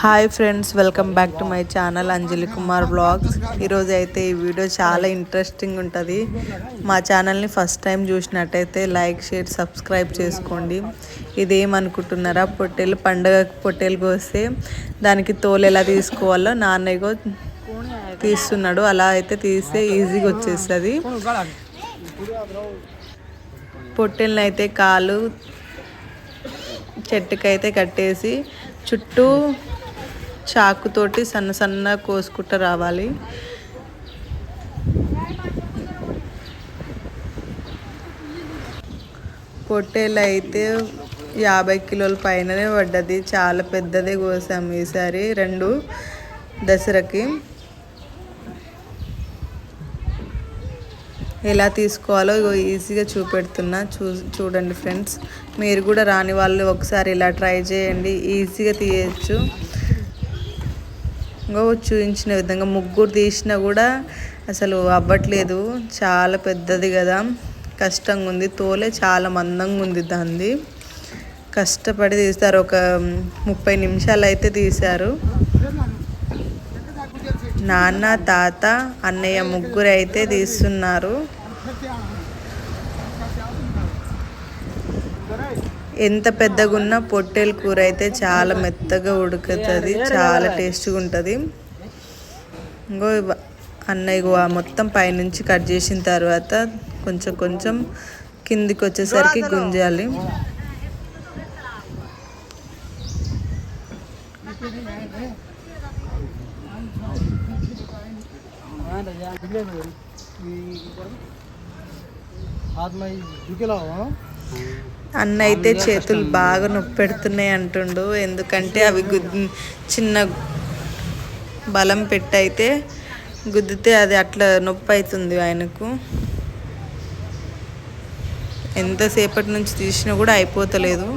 Hi friends welcome back to my channel Anjali Kumar blogs. ఈరోజు అయితే ఈ video చాలా ఇంట్రెస్టింగ్ ఉంటుంది. మా ఛానల్ని ఫస్ట్ టైం చూసినట్టయితే లైక్ షేర్ సబ్స్క్రైబ్ చేసుకోండి. ఇదేమనుకుంటున్నారా పొట్టేలు పండగ పొట్టేలు కోస్తే దానికి తోలు ఎలా తీసుకోవాలో నాన్నయ్యగో తీస్తున్నాడు. అలా అయితే తీస్తే ఈజీగా వచ్చేస్తుంది. పొట్టెలను అయితే కాలు చెట్టుకైతే కట్టేసి చుట్టూ చాకుతోటి సన్న సన్న కోసుకుంటూ రావాలి. పొట్టేలు అయితే యాభై కిలోల పైననే పడ్డది. చాలా పెద్దదే కోసాం ఈసారి రెండు దసరాకి. ఎలా తీసుకోవాలో ఇగో ఈజీగా చూపెడుతున్నా. చూ చూడండి ఫ్రెండ్స్. మీరు కూడా రాని వాళ్ళు ఒకసారి ఇలా ట్రై చేయండి. ఈజీగా తీయచ్చు. ఇంకో చూపించిన విధంగా ముగ్గురు తీసినా కూడా అసలు అవ్వట్లేదు. చాలా పెద్దది కదా. కష్టంగా ఉంది. తోలే చాలా మందంగా ఉంది దాన్ని కష్టపడి తీస్తారు. ఒక ముప్పై నిమిషాలు అయితే తీశారు. నాన్న తాత అన్నయ్య ముగ్గురు అయితే తీస్తున్నారు. ఎంత పెద్దగా ఉన్న పొట్టేలు కూర అయితే చాలా మెత్తగా ఉడుకుతుంది చాలా టేస్ట్గా ఉంటుంది ఇంకో అన్నయ్య మొత్తం పైనుంచి కట్ చేసిన తర్వాత కొంచెం కొంచెం కిందికి వచ్చేసరికి గుంజాలి. అన్న అయితే చేతులు బాగా నొప్పి పెడుతున్నాయి అంటుండు. ఎందుకంటే అవి చిన్న బలం పెట్టయితే గుద్దితే అది అట్లా నొప్పి అవుతుంది ఆయనకు. ఎంతసేపటి నుంచి తీసినా కూడా అయిపోతలేదు.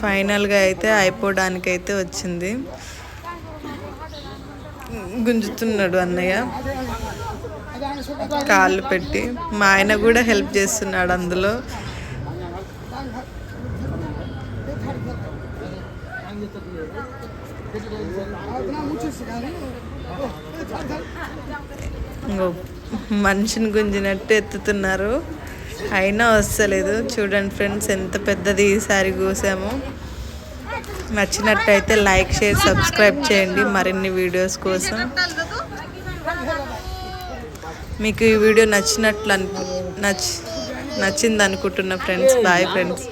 ఫైనల్గా అయితే అయిపోవడానికి అయితే వచ్చింది. గుంజుతున్నాడు అన్నయ్య. కాళ్ళు పెట్టి. మా ఆయన కూడా హెల్ప్ చేస్తున్నాడు అందులో. మనిషిని గుంజినట్టు ఎత్తుతున్నారు. అయినా వస్తలేదు. చూడండి ఫ్రెండ్స్ ఎంత పెద్దది ఈసారి కూసాము నచ్చినట్టయితే లైక్ షేర్ సబ్స్క్రైబ్ చేయండి మరిన్ని వీడియోస్ కోసం. మీకు ఈ వీడియో నచ్చినట్లు అను నచ్ నచ్చింది అనుకుంటున్నా ఫ్రెండ్స్ బాయ్ ఫ్రెండ్స్.